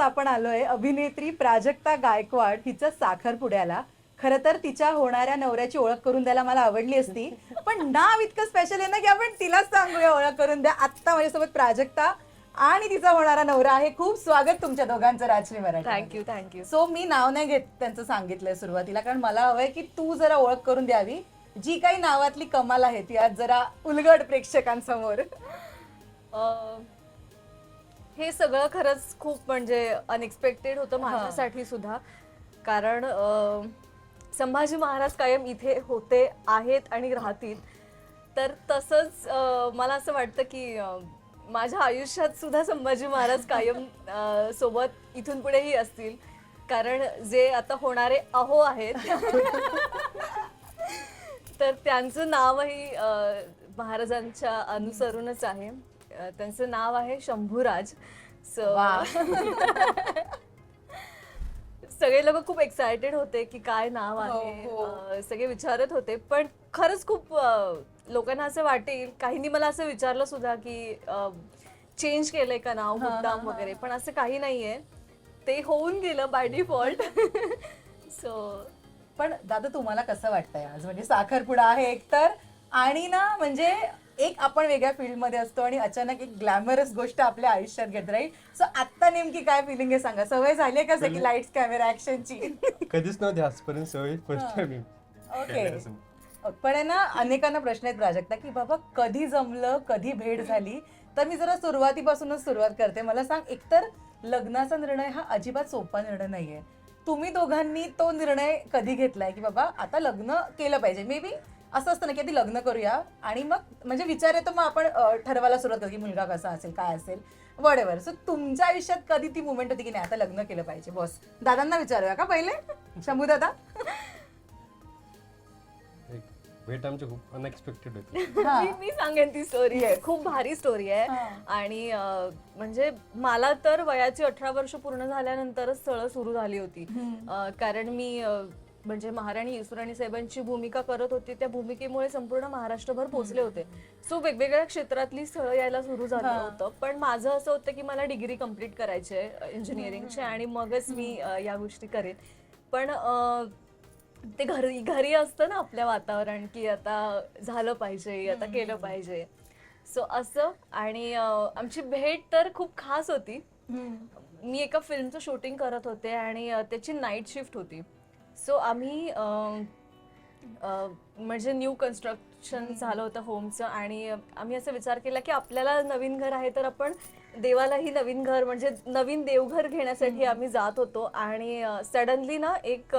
आपण आलोय अभिनेत्री प्राजक्ता गायकवाड हिचं साखरपुड्याला खरं तर तिच्या होणाऱ्या नवऱ्याची ओळख करून द्यायला मला आवडली असती. पण नाव इतकं स्पेशल आहे ना की आपण तिलाच सांगूया ओळख करून द्या. आत्ता माझ्यासोबत प्राजक्ता आणि तिचा होणारा नवरा आहे. खूप स्वागत तुमच्या दोघांचं Rajshri Marathi thank you thank you so मी नाव नाही घेत त्यांचं सांगितलंय सुरुवातीला कारण मला हवंय की तू जरा ओळख करून द्यावी. जी काही नावातली कमाल आहे ती आज जरा उलगड प्रेक्षकांसमोर. हे सगळं खरंच खूप म्हणजे अनएक्सपेक्टेड होतं माझ्यासाठी सुद्धा. कारण अं, संभाजी महाराज कायम इथे होते आहेत आणि राहतील. तर तसंच अं, मला असं वाटतं की अं, माझ्या आयुष्यात सुद्धा संभाजी महाराज कायम अं, सोबत इथून पुढेही असतील. कारण जे आता होणारे अहो आहेत तर त्यांचं नावही अ, महाराजांच्या अनुसरूनच आहे. अ, त्यांचं नाव आहे शंभूराज. सो वा. सगळे लोक खूप एक्सायटेड होते की काय नाव आहे. हो, हो. अ, सगळे विचारत होते. पण खरंच खूप अ, लोकांना असं वाटेल काहींनी मला असं विचारलं सुद्धा की चेंज केलंय का नाव मुद्दाम वगैरे. पण असं काही नाहीये. ते होऊन गेलं बाय डिफॉल्ट सो पण दादा तुम्हाला कसं वाटतंय आज? म्हणजे साखरपुडा आहे एकतर. आणि ना म्हणजे एक आपण वेगळ्या फील्डमध्ये असतो आणि अचानक एक ग्लॅमरस गोष्ट आपल्या आयुष्यात घेत राहील सो आत्ता नेमकी काय फिलिंग आहे सांगा? सवय झाली का सगळी लाईट्स कॅमेरा ऍक्शनची कधीच नव्हती आजपर्यंत सवय फर्स्ट टाइम ओके पण आहे ना अनेकांना प्रश्न आहेत प्राजक्ता की बाबा कधी जमलं कधी भेट झाली? तर मी जरा सुरुवातीपासूनच सुरुवात करते. मला सांग एकतर लग्नाचा निर्णय हा अजिबात सोपा निर्णय नाहीये. तुम्ही दोघांनी तो निर्णय कधी घेतलाय? की बाबा आता लग्न केलं पाहिजे. मे बी असं असतं ना की आधी लग्न करूया आणि मग म्हणजे विचार येतो मग आपण अं, ठरवायला सुरुवात करतो की मुलगा कसा असेल काय असेल. वडेवर सो तुमच्या आयुष्यात कधी ती मुवमेंट होती की नाही आता लग्न केलं पाहिजे बॉस दादांना विचारूया का पहिले? शंभू दादा? भेट आमची खूप अनएक्सपेक्टेड होती. हा. मी मी सांगेन ती स्टोरी आहे. खूप भारी स्टोरी आहे. हा. आणि अं, म्हणजे मला तर वयाची अठरा वर्ष पूर्ण झाल्यानंतरच स्थळं सुरू झाली होती. अं, कारण मी अं, म्हणजे महाराणी येसुराणी साहेबांची भूमिका करत होती त्या भूमिकेमुळे संपूर्ण महाराष्ट्रभर पोहोचले होते. सो वेगवेगळ्या क्षेत्रातली स्थळं यायला सुरू झालं होतं. पण माझं असं होतं की मला डिग्री कंप्लीट करायची आहे इंजिनिअरिंगची आणि मगच मी या गोष्टी करेन. पण ते घरी घरी असतं ना आपल्या वातावरण की आता झालं पाहिजे आता केलं पाहिजे. सो असं आणि आमची भेट तर खूप खास होती. मी एका फिल्मचं शूटिंग करत होते आणि त्याची नाईट शिफ्ट होती. सो आम्ही म्हणजे न्यू कन्स्ट्रक्शन झालं होतं होमचं आणि आम्ही असा विचार केला की आपल्याला नवीन घर आहे तर आपण देवालाही नवीन घर म्हणजे नवीन देवघर घेण्यासाठी आम्ही जात होतो. आणि सडनली ना एक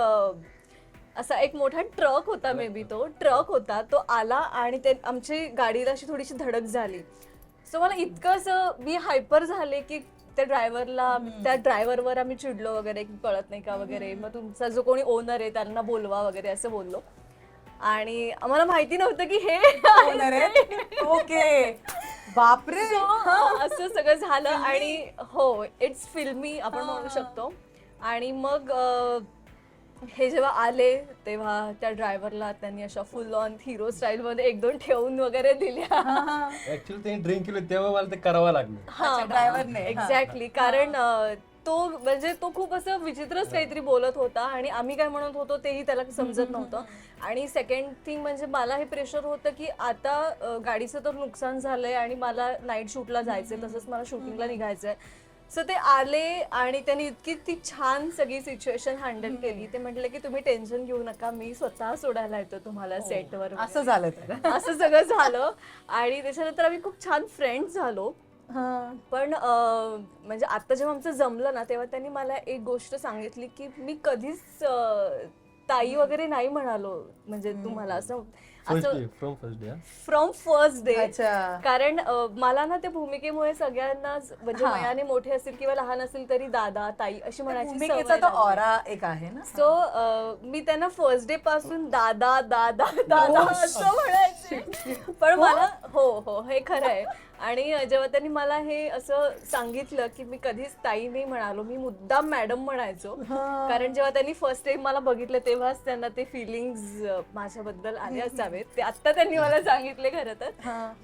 असा एक मोठा ट्रक होता मे बी तो. ट्रक होता. तो आला आणि ते आमची गाडीला अशी थोडीशी धडक झाली. सो मला इतकं असं मी हायपर झाले की त्या ड्रायव्हरला त्या ड्रायव्हरवर आम्ही चिडलो वगैरे की कळत नाही का वगैरे. मग तुमचा जो कोणी ओनर आहे त्यांना बोलवा वगैरे असं बोललो. आणि आम्हाला माहिती नव्हतं की हे ओके. बापरे. असं सगळं झालं आणि हो इट्स फिल्मी आपण म्हणू शकतो. आणि मग हे जेव्हा आले तेव्हा त्या ड्रायव्हरला त्यांनी अशा फुल ऑन हिरो स्टाईल मध्ये एक दोन ठेवून वगैरे दिल्या. ऍक्च्युली त्यांनी ड्रिंक केलं तेव्हा मला ते करावं लागलं. हा. एक्झॅक्टली कारण अं, तो म्हणजे तो खूप असं विचित्रच काहीतरी बोलत होता आणि आम्ही काय म्हणत होतो तेही त्याला समजत नव्हतं. आणि सेकंड थिंग म्हणजे मला हे प्रेशर होतं की आता अं, गाडीचं तर नुकसान झालंय आणि मला नाईट शूटला जायचंय तसंच मला शूटिंगला निघायचंय. सो ते आले आणि त्यांनी इतकी ती छान सगळी सिच्युएशन हँडल केली. ते म्हटलं की तुम्ही टेन्शन घेऊ नका मी स्वतः सोडायला येतो तुम्हाला सेटवर असं झालं तर. असं सगळं झालं. आणि त्याच्यानंतर आम्ही खूप छान फ्रेंड्स झालो. पण म्हणजे आता जेव्हा आमचं जमलं ना तेव्हा त्यांनी मला एक गोष्ट सांगितली की मी कधीच ताई वगैरे नाही म्हणालो. म्हणजे तुम्हाला असं असं from first day from first day अच्छा. कारण अं, मला ना त्या भूमिकेमुळे सगळ्यांनाच म्हणजे हा. वयाने मोठे असतील किंवा लहान असतील तरी दादा ताई अशी म्हणायची भूमिकेचा तो. ऑरा एक आहे ना? सो मी त्यांना फर्स्ट डे पासून दादा दादा दादा असं म्हणायचे. पण मला हो हो हे खरं आहे. आणि जेव्हा त्यांनी मला हे असं सांगितलं की मी कधीच ताई नाही म्हणालो मी मुद्दाम मॅडम म्हणायचो. कारण जेव्हा त्यांनी फर्स्ट टाइम मला बघितलं तेव्हाच त्यांना ते फिलिंग्स माझ्याबद्दल आले असावेत. ते आत्ता त्यांनी मला सांगितले खरं तर.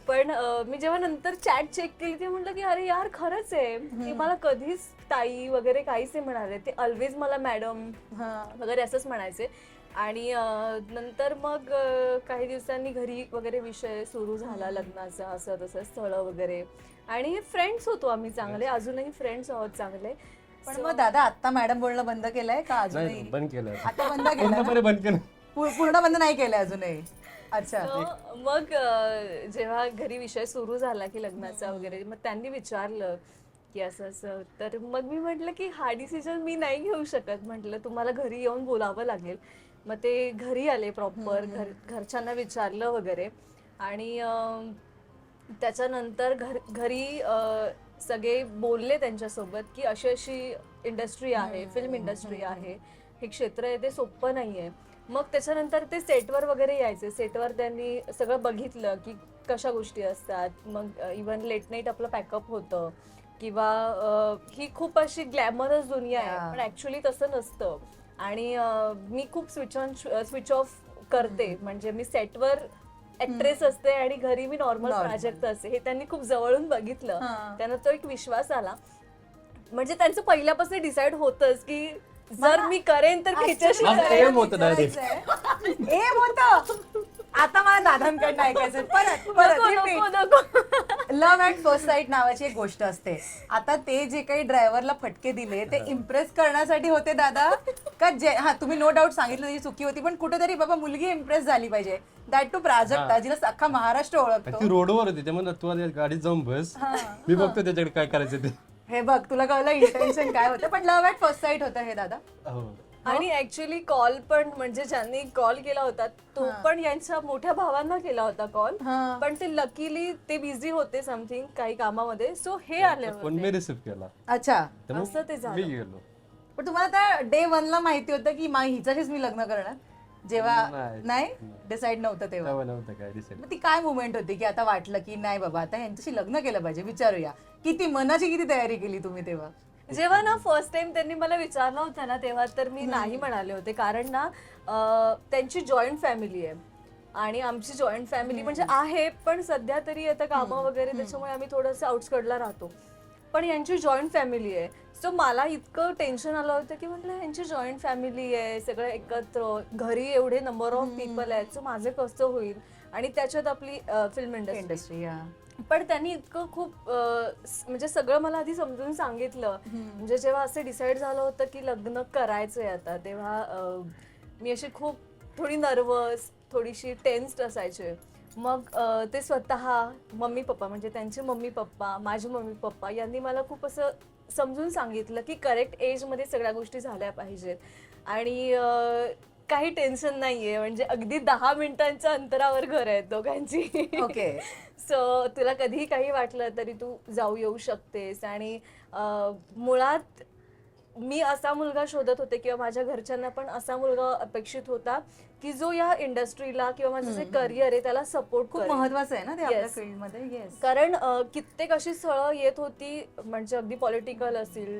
पण मी जेव्हा नंतर चॅट चेक केली ते म्हटलं की अरे यार खरंच आहे. की मला कधीच ताई वगैरे काहीच नाही म्हणाले. ते ऑलवेज मला मॅडम. वगैरे असंच म्हणायचे. आणि नंतर मग काही दिवसांनी घरी वगैरे विषय सुरू झाला लग्नाचा असं तसं स्थळ वगैरे. आणि फ्रेंड्स होतो आम्ही चांगले. अजूनही फ्रेंड्स आहोत चांगले. पण मग दादा आता मॅडम बोलणं बंद केलंय का नाही अजूनही बंद आता. बंद केलं पूर्णपणे बंद केलं पूर्ण बंद नाही केलंय अजूनही? अच्छा. मग जेव्हा घरी विषय सुरू झाला की लग्नाचा वगैरे मग त्यांनी विचारलं की असं असं. तर मग मी म्हटलं की हा डिसिजन मी नाही घेऊ शकत. म्हटलं तुम्हाला घरी येऊन बोलावं लागेल. मग ते घरी आले प्रॉपर घर घरच्यांना विचारलं वगैरे. आणि त्याच्यानंतर घर घरी सगळे बोलले त्यांच्यासोबत की अशी अशी इंडस्ट्री आहे फिल्म इंडस्ट्री आहे. हे क्षेत्र आहे ते सोपं नाही आहे मग त्याच्यानंतर ते सेटवर वगैरे यायचे. सेटवर त्यांनी सगळं बघितलं की कशा गोष्टी असतात. मग इवन लेट नाईट आपलं पॅकअप होतं. किंवा अं, ही खूप अशी ग्लॅमरस दुनिया आहे Yeah. पण ऍक्च्युली तसं नसतं आणि अं, मी खूप स्विच ऑन स्विच ऑफ करते म्हणजे मी सेटवर ऍक्ट्रेस असते आणि घरी मी नॉर्मल Normal. प्राजक्त असते हे त्यांनी खूप जवळून बघितलं हा. त्यांना तो एक विश्वास आला म्हणजे त्यांचं पहिल्यापासून डिसाईड होतच की जर मी करेन तर मी हिच्याशी माझं करेन. aim होतं direct. एम होत आता मला दादांकडनं ऐकायचं परत परत. लव्ह अँड फर्स्ट साईट नावाची एक गोष्ट असते. आता ते जे काही ड्रायव्हरला फटके दिले ते इम्प्रेस करण्यासाठी होते दादा. का जे हा तुम्ही नो डाऊट सांगितलं त्याची चुकी होती पण कुठेतरी बाबा मुलगी इम्प्रेस झाली पाहिजे. That too Prajakta. जिला अख्खा महाराष्ट्र ती ओळखतो रोडवर होती त्यामुळे तू आधी गाडीत जाऊन बस. मी बघतो त्याच्याकडे काय करायचं ते. हे बघ तुला कळलं इंटेन्शन काय होतं पण लव्ह अँड फर्स्ट साईट होतं हे दादा. हो. आणि ऍक्च्युली कॉल पण म्हणजे ज्यांनी कॉल केला होता तो हा. पण यांच्या मोठ्या भावांना केला होता कॉल हा. पण ते लकीली ते बिझी होते समथिंग काही कामामध्ये. सो हे आले पण मी होते रिसिव्ह केला. अच्छा. असं ते झालं. मी गेलो. पण तुम्हाला त्या डे वन ला माहिती होतं की मा हिच्याशीच मी लग्न करणार. जेव्हा नाही. नाही? नाही. डिसाईड नव्हतं तेव्हा. तेव्हा नव्हतं काय डिसाईड मग ती काय मुवमेंट होती की आता वाटलं की नाही बाबा आता यांच्याशी लग्न केलं पाहिजे विचारूया. किती मनाची किती तयारी केली तुम्ही तेव्हा? जेव्हा ना फर्स्ट टाइम त्यांनी मला विचारलं होतं ना तेव्हा तर मी नाही म्हणाले होते. कारण ना अं, त्यांची जॉईंट फॅमिली आहे. आणि आमची जॉईंट फॅमिली म्हणजे आहे पण सध्या तरी आता कामं वगैरे त्याच्यामुळे आम्ही थोडंसं आउटस्कटला राहतो. पण यांची जॉईंट फॅमिली आहे. सो मला इतकं टेन्शन आलं होतं की म्हटलं यांची जॉईंट फॅमिली आहे सगळं एकत्र घरी एवढे नंबर ऑफ पीपल आहेत सो माझं कसं होईल? आणि त्याच्यात आपली फिल्म इंडस्ट्री इंडस्ट्री पण त्यांनी इतकं खूप अं, स- म्हणजे सगळं मला आधी समजून सांगितलं. म्हणजे जेव्हा असं डिसाईड झालं होतं की लग्न करायचंय आता तेव्हा अं, मी अशी खूप थोडी नर्वस थोडीशी टेन्स्ड असायचे. मग अं, ते स्वतः मम्मी पप्पा म्हणजे त्यांचे मम्मी पप्पा माझे मम्मी पप्पा यांनी मला खूप असं समजून सांगितलं की करेक्ट एजमध्ये सगळ्या गोष्टी झाल्या पाहिजेत. आणि अं, काही टेन्शन नाहीये. म्हणजे अगदी दहा मिनिटांच्या अंतरावर घर आहेत दोघांची. ओके. सो तुला कधीही काही वाटलं तरी तू जाऊ येऊ शकतेस. आणि अं, मुळात मी असा मुलगा शोधत होते किंवा माझ्या घरच्यांना पण असा मुलगा अपेक्षित होता की जो या इंडस्ट्रीला किंवा माझं जे करिअर आहे त्याला सपोर्ट खूप महत्वाचं आहे ना ते आपल्या Yes. फील्डमध्ये येस कारण कित्येक अशी स्थळं येत होती म्हणजे अगदी पॉलिटिकल असतील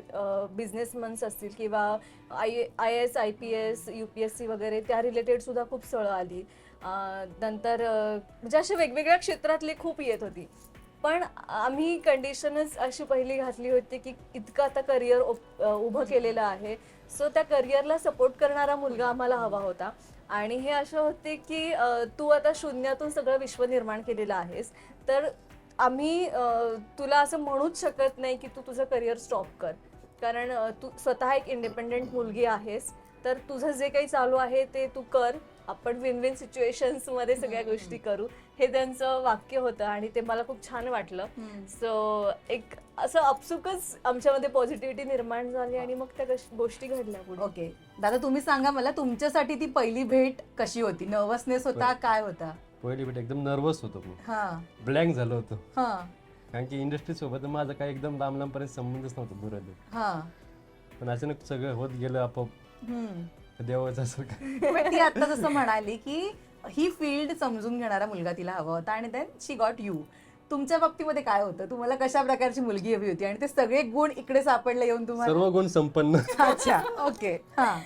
बिझनेसमन्स असतील किंवा I I S I P S U P S C वगैरे त्या रिलेटेड सुद्धा खूप स्थळं आली. नंतर म्हणजे अशी वेगवेगळ्या क्षेत्रातली खूप येत होती. पण आम्ही कंडिशनच अशी पहिली घातली होती की इतकं आता करिअर उभं केलेलं आहे. सो त्या करिअरला सपोर्ट करणारा मुलगा आम्हाला हवा होता. आणि हे असं होते की तू आता शून्यातून सगळं विश्व निर्माण केलेलं आहेस. तर आम्ही तुला असं म्हणूच शकत नाही की तू तुझं करिअर स्टॉप कर. कारण तू स्वतः एक इंडिपेंडेंट मुलगी आहेस. तर तुझं जे काही चालू आहे ते तू कर. आपण विन विन सिच्युएशन्समध्ये सगळ्या गोष्टी करू. हे त्यांचं वाक्य होतं आणि ते मला खूप छान वाटलं. सो एक असं अपसुकच आमच्यामध्ये पॉझिटिव्हिटी निर्माण झाली आणि मग त्या गोष्टी घडल्या पुढे. ओके दादा तुम्ही सांगा मला तुमच्यासाठी ती पहिली भेट कशी होती? नर्वसनेस होता काय होता? पहिली भेट एकदम नर्वस होतो मी. हा. ब्लँक झालो होतो. हा. कारण की इंडस्ट्री सोबत माझा काय एकदम लांब लांबपर्यंत संबंधच नव्हता दुराले हा. पण अचानक सगळं होत गेलं आपोआप. देवाचं असं काय? पण ती आता जसं म्हणाली की ही फील्ड समजून घेणारा मुलगा तिला हवा होता आणि देन शी गॉट यू तुमच्या बाबतीमध्ये काय होतं? तुम्हाला कशा प्रकारची मुलगी हवी होती? आणि ते सगळे गुण इकडे सापडले येऊन तुम्हाला? सर्व गुण संपन्न. अच्छा ओके हा.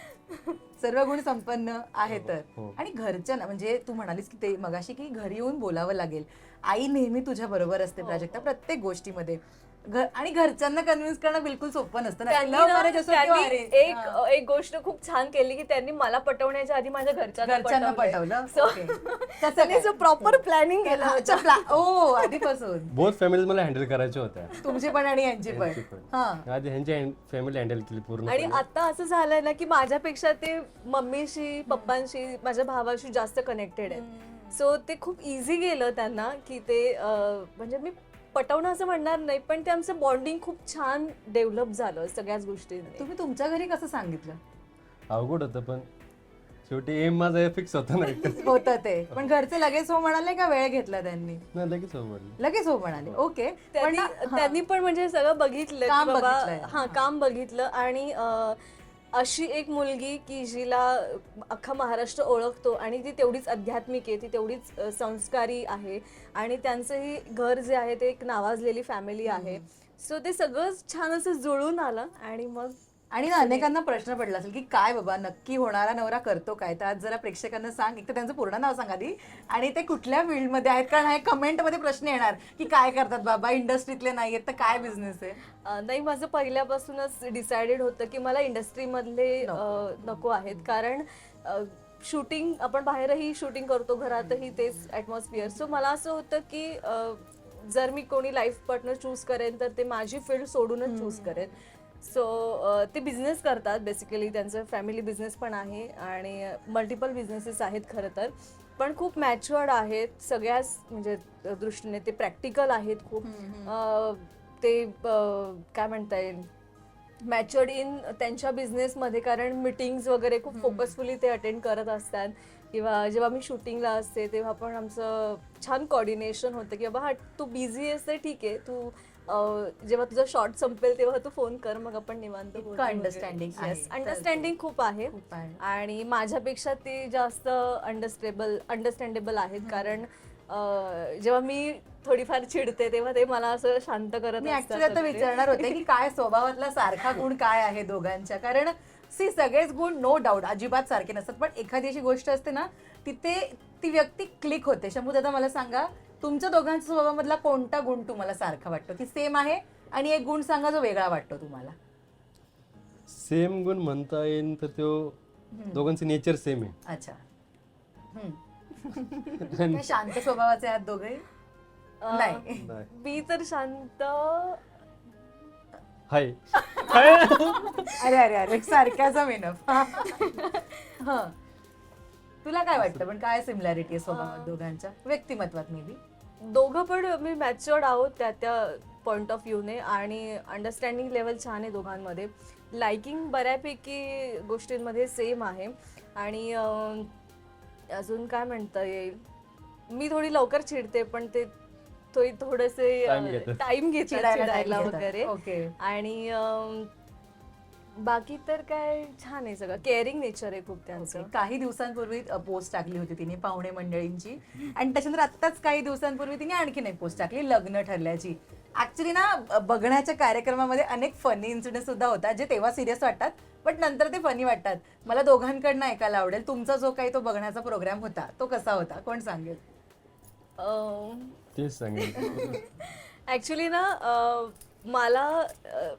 सर्व गुण संपन्न आहे तर. हो. आणि घरच्या ना म्हणजे तू म्हणालीस की ते मगाशी की घरी येऊन बोलावं लागेल. आई नेहमी तुझ्या बरोबर असते प्राजक्ता प्रत्येक गोष्टीमध्ये. घ- आणि घरच्यांना कन्व्हिन्स करणं बिलकुल सोपं नसतं ना त्यांनी Love ना- marriage असो किंवा त्यांनी arrange. एक हा. एक गोष्ट खूप छान केली की त्यांनी मला पटवण्याच्या आधी माझ्या घरच्यांना. पटवलं So, Okay. कसं त्यांनी काय? जो प्रॉपर प्लॅनिंग केलं अच्छा ओ आधीपासून बोथ फॅमिलीज मला हँडल करायच्या होत्या तुमची पण आणि यांची पण यांची पण. हा आधी ह्यांची फॅमिली हँडल केली पूर्ण आणि आता असं झालंय ना की माझ्यापेक्षा ते मम्मीशी पप्पांशी माझ्या भावाशी जास्त कनेक्टेड आहेत सो ते खूप इझी गेलं त्यांना की ते म्हणजे मी पटवणं असं म्हणणार नाही पण ते आमचं बॉन्डिंग खूप छान डेव्हलप झालं सगळ्याच गोष्टींनी. तुम्ही तुमच्या घरी कसं सांगितलं? अवघड होतं पण शेवटी एम माझा फिक्स होता नाही होतं ते. पण घरचे लगेच हो म्हणाले का वेळ घेतला त्यांनी? नाही लगेच आवडलं लगेच हो म्हणाले. ओके पण त्यांनी ना- हा. त्यांनी पण म्हणजे सगळं बघितलं. हा काम बघितलं आणि अशी एक मुलगी की जिला अख्खा महाराष्ट्र ओळखतो आणि ती तेवढीच आध्यात्मिक आहे ती तेवढीच संस्कारी आहे आणि त्यांचंही घर जे आहे ते एक नावाजलेली फॅमिली आहे. सो ते सगळं छान असं जुळून आलं आणि मग आणि ना अनेकांना प्रश्न पडला असेल की काय बाबा नक्की होणारा नवरा करतो काय? तर आज जरा प्रेक्षकांना सांग एक तर त्यांचं पूर्ण नाव सांग आधी. आणि ते कुठल्या फील्डमध्ये आहेत? कारण हे कमेंटमध्ये प्रश्न येणार की काय करतात बाबा? इंडस्ट्रीतले नाही आहेत तर काय बिझनेस आहे? नाही माझं पहिल्यापासूनच डिसाइडेड होतं की मला इंडस्ट्रीमधले नको. आहेत. कारण शूटिंग आपण बाहेरही शूटिंग करतो घरातही तेच ॲटमॉस्फिअर सो मला असं होतं की जर मी कोणी लाईफ पार्टनर चूज करेन तर ते माझी फील्ड सोडूनच चूज करेन. सो ते बिझनेस करतात बेसिकली त्यांचं फॅमिली बिझनेस पण आहे आणि मल्टिपल बिझनेसेस आहेत खरं तर. पण खूप मॅच्युअर्ड आहेत सगळ्याच म्हणजे दृष्टीने ते प्रॅक्टिकल आहेत खूप. ते काय म्हणता येईल? मॅच्युअर्ड इन त्यांच्या बिझनेसमध्ये कारण मिटिंग्स वगैरे खूप फोकसफुली ते अटेंड करत असतात. किंवा जेव्हा मी शूटिंगला असते तेव्हा पण आमचं छान कॉर्डिनेशन होतं की बाबा हा तू बिझी आहेस तर ठीक आहे. तू जेव्हा तुझा शॉर्ट संपेल तेव्हा तू फोन कर मग आपण निवांत आहे. अंडरस्टँडिंग खूप आहे. आणि माझ्यापेक्षा ते जास्त अंडरस्टेबल अंडरस्टँडेबल आहेत. कारण जेव्हा मी थोडीफार चिडते तेव्हा ते मला असं शांत करत मी ऍक्च्युली आता. विचारणार होते की काय स्वभावातला सारखा गुण काय आहे दोघांच्या? कारण सी सगळेच गुण नो डाऊट अजिबात सारखे नसतात. पण एखादी अशी गोष्ट असते ना तिथे ती व्यक्ती क्लिक होते. शंभू दादा मला सांगा तुमच्या दोघांच्या स्वभावामधला कोणता गुण तुम्हाला सारखा वाटतो? की सेम आहे आणि एक गुण सांगा जो वेगळा वाटतो तुम्हाला? सेम गुण म्हणता येईल तर तो दोघांचे नेचर सेम आहे. अच्छा. हम्म. काय शांत स्वभावाचे आहात दोघे अं, नाही. नाही. मी तर शांत. हाय. अरे अरे अरे सारख्याचा मेनफ हा. तुला काय वाटतं? पण काय सिमिलॅरिटी आहे स्वभावात दोघांच्या? व्यक्तिमत्वात मे बी दोघं पण मी मॅच्युअर्ड आहोत त्या त्या पॉइंट ऑफ व्ह्यूने आणि अंडरस्टँडिंग लेवल छान आहे दोघांमध्ये. लाइकिंग बऱ्यापैकी गोष्टींमध्ये सेम आहे. आणि अं, अजून काय म्हणता येईल? मी थोडी लवकर चिडते पण ते थोडी थोडेसे. टाइम घेतात. चिडायला. वगैरे. ओके आणि बाकी तर काय छान आहे सगळं. केअरिंग नेचर आहे खूप त्यांचं. काही दिवसांपूर्वी पोस्ट टाकली होती तिने पाहुणे मंडळींची. आणि त्याच्यानंतर आत्ताच काही दिवसांपूर्वी तिने आणखीन एक पोस्ट टाकली लग्न ठरल्याची. ऍक्च्युली ना बघण्याच्या कार्यक्रमामध्ये अनेक फनी इन्सिडेंट सुद्धा होतात जे तेव्हा सिरियस वाटतात बट नंतर ते फनी वाटतात. मला दोघांकडनं ऐकायला आवडेल. तुमचा जो काही तो बघण्याचा प्रोग्राम होता तो कसा होता? कोण सांगेल? अं, तेच सांगेल. ऍक्च्युली ना अं, मला अं,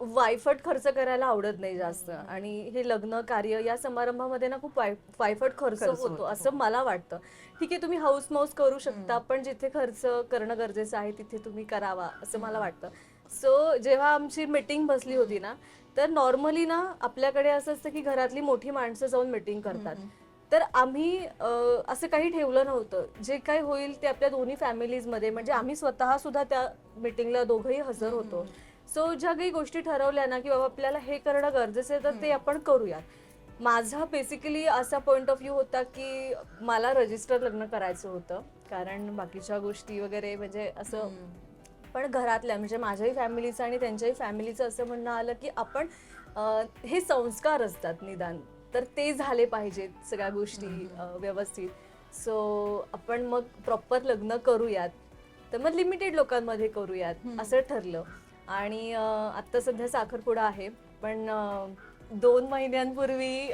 वायफट खर्च करायला आवडत नाही जास्त. आणि हे लग्न कार्य या समारंभामध्ये ना खूप वाय वायफट खर्च होतो असं मला वाटतं. ठीक आहे तुम्ही हाऊस माऊस करू शकता पण जिथे खर्च करणं गरजेचं आहे तिथे तुम्ही करावा असं मला वाटतं. सो जेव्हा आमची मीटिंग बसली होती ना तर नॉर्मली ना आपल्याकडे असं असतं की घरातली मोठी माणसं जाऊन मीटिंग करतात. तर आम्ही असं काही ठेवलं नव्हतं. जे काही होईल ते आपल्या दोन्ही फॅमिलीजमध्ये म्हणजे आम्ही स्वतः सुद्धा त्या मीटिंगला दोघंही हजर होतो. सो ज्या काही गोष्टी ठरवल्या ना की बाबा आपल्याला हे करणं गरजेचं आहे तर ते आपण करूयात. माझा बेसिकली असा पॉइंट ऑफ व्ह्यू होता की मला रजिस्टर लग्न करायचं होतं. कारण बाकीच्या गोष्टी वगैरे म्हणजे असं पण घरातल्या म्हणजे माझ्याही फॅमिलीचं आणि त्यांच्याही फॅमिलीचं असं म्हणणं आलं की आपण हे संस्कार असतात निदान. तर ते झाले पाहिजेत सगळ्या गोष्टी व्यवस्थित. सो आपण मग प्रॉपर लग्न करूयात. तर मग लिमिटेड लोकांमध्ये करूयात असं ठरलं. आणि आत्ता सध्या साखरपुडा आहे पण दोन महिन्यांपूर्वी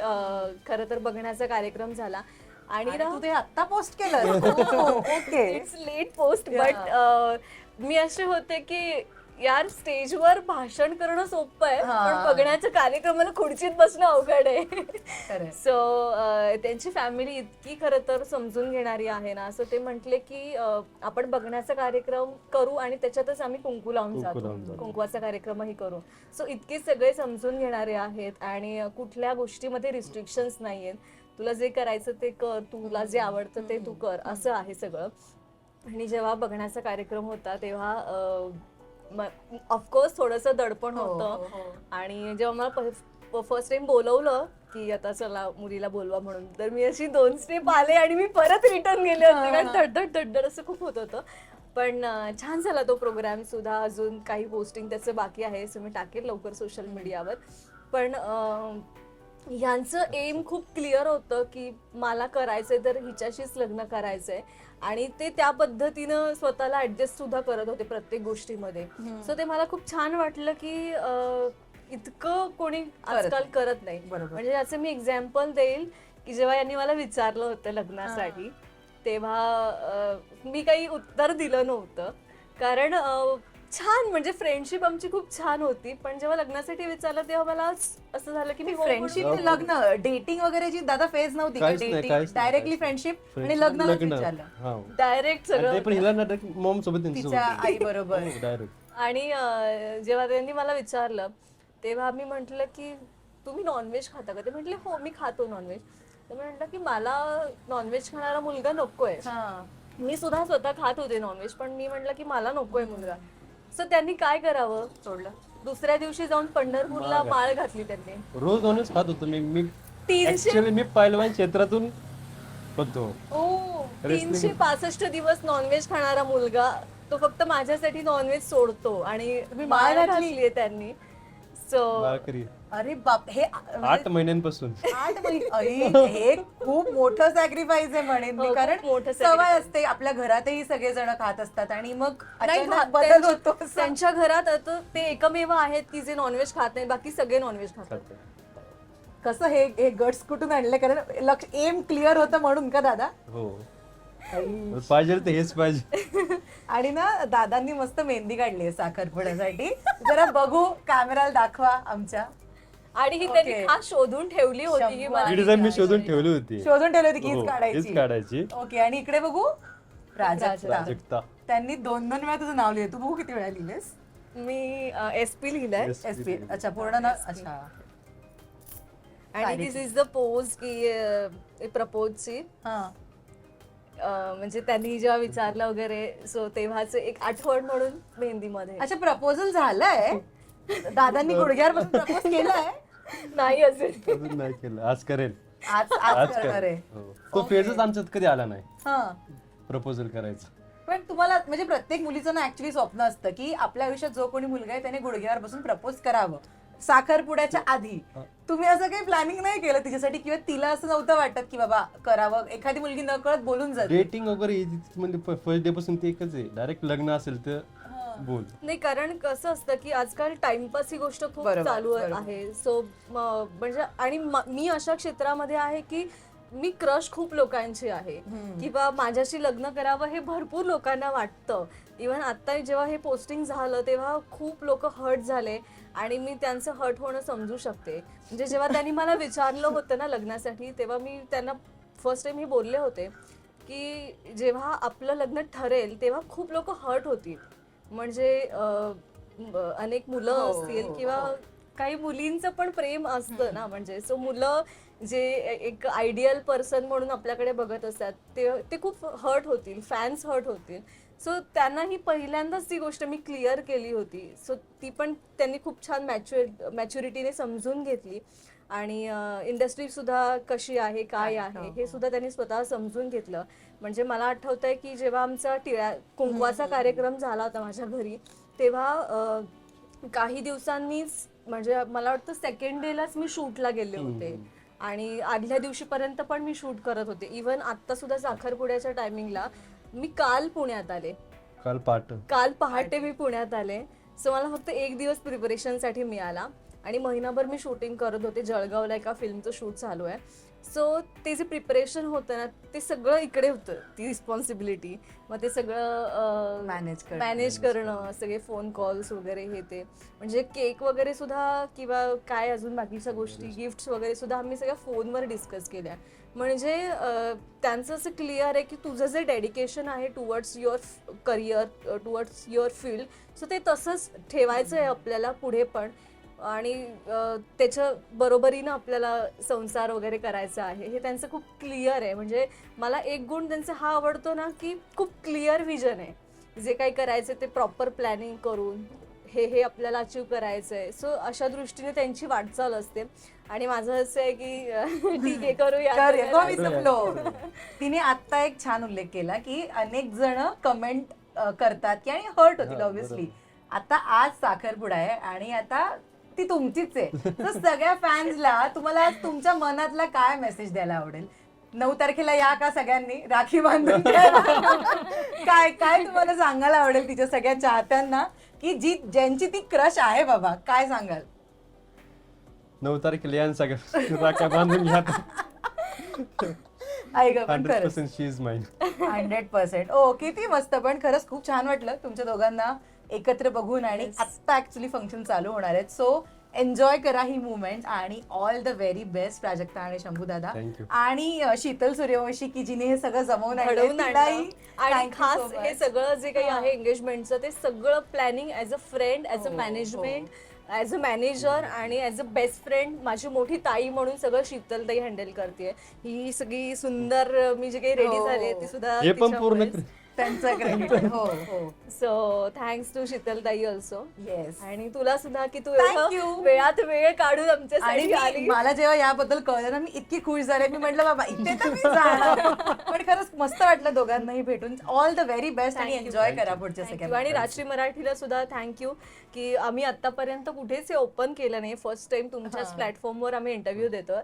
खरं तर बघण्याचा कार्यक्रम झाला. आणि तू ते आत्ता पोस्ट केलं okay it's late post but मी असे होते की यार स्टेजवर भाषण करणं सोपं आहे हा. पण बघण्याच्या कार्यक्रमाला खुर्चीत बसणं अवघड आहे. सो त्यांची फॅमिली इतकी खरं तर समजून घेणारी आहे ना असं ते म्हटले की आपण बघण्याचा कार्यक्रम करू आणि त्याच्यातच आम्ही कुंकू लावून जातो. कुंकवाचा कार्यक्रमही करू सो इतके सगळे समजून घेणारे आहेत आणि कुठल्या गोष्टीमध्ये रिस्ट्रिक्शन्स नाहीयेत तुला जे करायचं ते कर तुला जे आवडतं ते तू कर असं आहे सगळं आणि जेव्हा बघण्याचा कार्यक्रम होता तेव्हा ऑफकोर्स थोडंसं दडपण हो, होतं. हो, हो. आणि जेव्हा मला फर्स्ट टाइम बोलवलं की आता चला मुलीला बोलवा म्हणून तर मी अशी दोन स्टेप आले आणि मी परत रिटर्न गेले होते. कारण धडधड धडधड असं खूप होत होतं. पण छान झाला तो प्रोग्राम सुद्धा. अजून काही पोस्टिंग त्याचं बाकी आहे सो मी टाकेल लवकर सोशल मीडियावर पण ह्यांचं एम खूप क्लिअर होतं की मला करायचंय तर हिच्याशीच लग्न करायचंय. आणि ते त्या पद्धतीनं स्वतःला ऍडजस्ट सुद्धा करत होते प्रत्येक गोष्टीमध्ये. सो ते मला खूप छान वाटलं की अं, इतकं कोणी आजकाल करत नाही. बरोबर. म्हणजे याचं मी एक्झाम्पल देईल की जेव्हा यांनी मला विचारलं होतं लग्नासाठी तेव्हा अं, मी काही उत्तर दिलं नव्हतं. कारण अं, छान म्हणजे फ्रेंडशिप आमची खूप छान होती. पण जेव्हा लग्नासाठी विचारलं तेव्हा मला असं झालं की मी हो फ्रेंडशिप म्हणून- लग्न डेटिंग वगैरेची दादा फेज नव्हती का काहीच नाही, डेटिंग काहीच नाही, डायरेक्टली फ्रेंडशिप आणि Friendship, लग्न विचारलं. हा. डायरेक्ट आणि सगळं ते पण हिला नाटक मॉम सोबत तिच्या आई बरोबर. डायरेक्ट आणि अं, जेव्हा त्यांनी मला विचारलं तेव्हा मी म्हटलं की तुम्ही नॉनव्हेज खाता का? ते म्हटले हो मी खातो नॉनव्हेज तर मी म्हटलं की मला नॉनव्हेज खाणारा मुलगा नकोय. हा. मी सुद्धा स्वतः खात होते नॉनव्हेज पण मी म्हटलं की मला नकोय मुलगा. सो त्यांनी काय करावं? सोडलं. दुसऱ्या दिवशी जाऊन पंढरपूरला माळ घातली त्यांनी. रोज नॉनव्हेज खात होतो मी. मी तीनशे मी पहिलवान क्षेत्रातून होतो. ओ तीनशे पासष्ट दिवस नॉनव्हेज खाणारा मुलगा तो फक्त माझ्यासाठी नॉनव्हेज सोडतो आणि माळ घातली? त्यांनी. सो अरे बाप हे आठ महिन्यांपासून. आठ महिने अरे, हे खूप मोठं सॅक्रिफाईस आहे म्हणेन हो, मी खूप कारण मोठं सवय. असते आपल्या घरातही सगळे जण खात असतात आणि मग अचानक बदल त्यांच्या- होतो. त्यांच्या घरात आता ते एकमेव आहेत की जे नॉनव्हेज खात नाही बाकी सगळे नॉनव्हेज खातात. कसं हे हे गट्स कुठून आणले? कारण लक्ष एम क्लिअर होतं म्हणून का दादा? हो. पाहिजे तर हेच पाहिजे. आणि ना दादांनी मस्त मेहंदी काढली आहे साखरपुड्यासाठी. जरा बघू कॅमेराला दाखवा आमच्या. आणि ही त्यांनी Okay. खास शोधून ठेवली होती की शंभर. मला ही डिझाईन मी शोधून ठेवली होती. शोधून ठेवली होती की हो, हीच हीच काढायची. काढायची ओके आणि इकडे बघू. प्राजक्ता प्राजक्ता त्यांनी दोन दोन वेळा तुझं नाव लिहिलं तू बघू किती वेळा लिहिलेस मी एस पी लिहिलंय. Yes. एस पी अच्छा पूर्ण नाव अच्छा. आणि दिस इज द पोज की प्रपोजची हा. म्हणजे त्यांनी जेव्हा विचारलं वगैरे सो तेव्हाच एक आठवण म्हणून मेहंदीमध्ये. अच्छा प्रपोजल झालंय. दादांनी गुडघ्यावर बसून प्रपोज केलाय. नाही असेल अजून नाही केलं. आज करेल. आज आज आज करणार करेल. आहे. हो. तो फेजच आमच्यात कधी आला नाही. हा. प्रपोजल करायचं. पण तुम्हाला म्हणजे प्रत्येक मुलीचं ना ऍक्च्युली स्वप्न असतं की आपल्या आयुष्यात जो कोणी मुलगा आहे त्याने गुडघ्यावर बसून प्रपोज करावं. साखरपुड्याच्या आधी. तुम्ही असं काही प्लॅनिंग नाही केलं तिच्यासाठी किंवा तिला असं नव्हतं वाटत की बाबा करावं. एखादी मुलगी न कळत बोलून जाते. डेटिंग वगैरे ही म्हणजे फर्स्ट डे पासून ते एकच आहे. डायरेक्ट लग्न असेल तर बोल. नाही कारण कसं असतं की आजकाल टाइमपास ही गोष्ट खूप बरोबर, चालू बरोबर. आहे. सो म्हणजे आणि म- मी अशा क्षेत्रामध्ये आहे की मी क्रश खूप लोकांची आहे. किंवा माझ्याशी लग्न करावं हे भरपूर लोकांना वाटतं. इव्हन आता जेव्हा हे पोस्टिंग झालं तेव्हा खूप लोक हर्ट झाले आणि मी त्यांचं हर्ट होणं समजू शकते. म्हणजे जेव्हा त्यांनी मला विचारलं होतं ना लग्नासाठी तेव्हा मी त्यांना फर्स्ट टाइम हे बोलले होते की जेव्हा आपलं लग्न ठरेल तेव्हा खूप लोक हर्ट होतील. म्हणजे अनेक मुलं हो, असतील हो, किंवा हो. काही मुलींचं पण प्रेम असतं ना म्हणजे. सो मुलं जे एक आयडियल पर्सन म्हणून आपल्याकडे बघत असतात ते ते खूप हर्ट होतील फॅन्स हर्ट होतील. सो त्यांनाही पहिल्यांदाच ती गोष्ट मी क्लिअर केली होती. सो ती पण त्यांनी खूप छान मॅच्युअर मॅच्युरिटीने समजून घेतली. आणि इंडस्ट्री सुद्धा कशी आहे काय आहे हे. सुद्धा त्यांनी स्वतः समजून घेतलं. म्हणजे मला आठवतंय की जेव्हा आमचा टिळा कुंकवाचा कार्यक्रम झाला होता माझ्या घरी तेव्हा काही दिवसांनीच म्हणजे मला वाटतं सेकंड डेलाच मी शूटला गेले होते. आणि आदल्या दिवशीपर्यंत पण मी शूट करत होते. इवन आत्ता सुद्धा साखरपुड्याच्या टायमिंगला मी काल पुण्यात आले. काल पाठ काल पहाटे मी पुण्यात आले. सो मला फक्त एक दिवस प्रिपरेशनसाठी मिळाला. आणि महिनाभर मी शूटिंग करत होते. जळगावला एका फिल्मचं शूट चालू आहे. सो ते जे प्रिपरेशन होतं ना ते सगळं इकडे होतं ती रिस्पॉन्सिबिलिटी मग ते सगळं करणं. मॅनेज करणं सगळे फोन कॉल्स वगैरे हे ते. म्हणजे केक वगैरे सुद्धा किंवा काय अजून बाकीच्या गोष्टी गिफ्ट्स वगैरे सुद्धा आम्ही सगळ्या फोनवर डिस्कस केल्या. म्हणजे त्यांचं असं क्लिअर आहे की तुझं जे डेडिकेशन आहे towards your career towards your field so ते तसंच ठेवायचं आहे आपल्याला पुढे पण. आणि त्याच्या बरोबरीनं आपल्याला संसार वगैरे करायचा आहे हे त्यांचं खूप क्लिअर आहे. म्हणजे मला एक गुण त्यांचा हा आवडतो ना की खूप क्लिअर विजन आहे. जे काही करायचं ते प्रॉपर प्लॅनिंग करून हे हे आपल्याला अचीव करायचं आहे सो अशा दृष्टीने त्यांची वाटचाल असते. आणि माझं असं आहे की ठीक आहे करूया. तिने आता एक छान उल्लेख केला की अनेक जण कमेंट करतात की आणि हर्ट होतील ऑब्विसली. आता आज साखरपुडा आहे आणि आता ती तुमचीच आहे. तर सगळ्या फॅन्सला तुम्हाला तुमच्या मनातला काय मेसेज द्यायला आवडेल? नऊ तारखेला या का सगळ्यांनी? राखी बांधून? काय काय तुम्हाला सांगायला आवडेल तिच्या सगळ्या चाहत्यांना? की जी ज्यांची ती क्रश आहे बाबा काय सांगाल? नऊ तारखेला यान सगळं राख्या बांधून घ्या हंड्रेड पर्सेंट ओ किती मस्त पण खरंच खूप छान वाटलं तुमच्या दोघांना. एकत्र बघून आणि. आत्ता ऍक्च्युली फंक्शन चालू होणार आहेत सो एन्जॉय करा ही मुवमेंट आणि all the very best Prajakta आणि शंभू दादा. आणि शीतल सूर्यवंशी की जिने हे सगळं जमवून आणि खास हे. सगळं जे काही हा. आहे एंगेजमेंटचं ते सगळं planning as a friend as a management as a manager आणि ऍज अ बेस्ट फ्रेंड माझी मोठी ताई म्हणून सगळं शीतलताई हँडल करते ही सगळी सुंदर मी जी काही रेडी हो. झाली ती सुद्धा हे पण पूर्ण त्यांचं क्रेडिट हो हो. सो थँक्स टू शीतलताई ऑल्सो येस आणि तुला सुद्धा की तू Thank एवढं you. वेळात वेळ काढून आणि आमच्यासाठी मी- आली. मला जेव्हा याबद्दल कळलं ना मी इतकी खुश झाले. मी म्हटलं बाबा इथे तर मी जाणार. पण खरंच मस्त वाटलं दोघांनाही भेटून. ऑल द व्हेरी बेस्ट आणि Thank you. एन्जॉय करा पुढच्या Thank you. सगळ्या आणि राष्ट्रीय मराठीला सुद्धा थँक्यू की आम्ही आतापर्यंत कुठेच हे ओपन केलं नाही. फर्स्ट टाइम तुमच्याच हा. प्लॅटफॉर्मवर आम्ही इंटरव्ह्यू देतो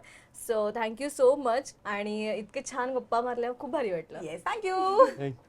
सो थँक्यू सो मच आणि इतके छान गप्पा मारल्या खूप भारी वाटलं. Yes thank you Thank-